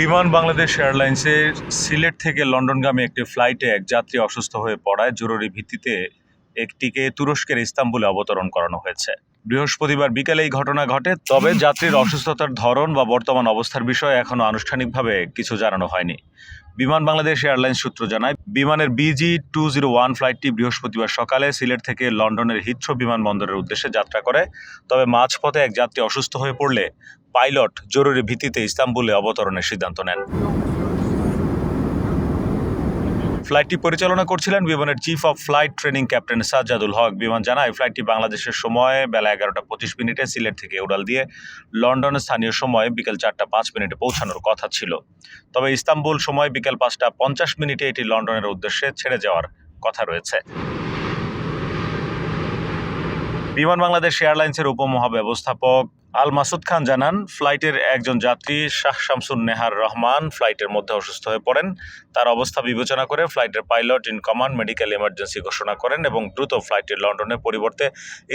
বিমান বাংলাদেশ এয়ারলাইন্সের সিলেট থেকে লন্ডনগামী একটি ফ্লাইটে এক যাত্রী অসুস্থ হয়ে পড়ায় জরুরি ভিত্তিতে একটিকে তুরস্কের ইস্তাম্বুলে অবতরণ করানো হয়েছে। বৃহস্পতিবার বিকেলে এই ঘটনা ঘটে, তবে যাত্রীর অসুস্থতার ধরন বা বর্তমান অবস্থার বিষয়ে এখনও আনুষ্ঠানিকভাবে কিছু জানানো হয়নি। বিমান বাংলাদেশ এয়ারলাইন্স সূত্র জানায়, বিমানের বিজি টু জিরো ওয়ান ফ্লাইটটি বৃহস্পতিবার সকালে সিলেট থেকে লন্ডনের হিথ্রো বিমানবন্দরের উদ্দেশ্যে যাত্রা করে, তবে মাঝপথে এক যাত্রী অসুস্থ হয়ে পড়লে পাইলট জরুরি ভিত্তিতে ইস্তাম্বুলে অবতরণের সিদ্ধান্ত নেন। ফ্লাইটটি পরিচালনা করছিলেন বিমানের chief of flight training captain Sajjadul Haque. Biman জানায়, ফ্লাইটটি বাংলাদেশের সময় বেলা এগারোটা পঁচিশ মিনিটে সিলেট থেকে উড়াল দিয়ে লন্ডনের স্থানীয় সময় বিকেল চারটা পাঁচ মিনিটে পৌঁছানোর কথা ছিল। তবে ইস্তাম্বুল সময় বিকেল পাঁচটা পঞ্চাশ মিনিটে এটি লন্ডনের উদ্দেশ্যে ছেড়ে যাওয়ার কথা রয়েছে। বিমান বাংলাদেশ এয়ারলাইন্সের উপমহাব্যবস্থাপক আল মাসুদ খান জানান, ফ্লাইটের একজন যাত্রী শাহ শামসুন নেহার রহমান ফ্লাইটের মধ্যে অসুস্থ হয়ে পড়েন। তার অবস্থা বিবেচনা করে ফ্লাইটের pilot in command medical emergency ঘোষণা করেন এবং দ্রুত ফ্লাইটটি লন্ডনের পরিবর্তে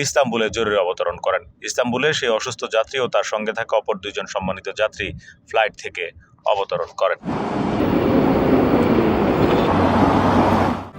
ইস্তাম্বুলে জরুরি অবতরণ করেন। ইস্তাম্বুলে সেই অসুস্থ যাত্রী ও তার সঙ্গে থাকা অপর দুইজন সম্মানিত যাত্রী ফ্লাইট থেকে অবতরণ করেন।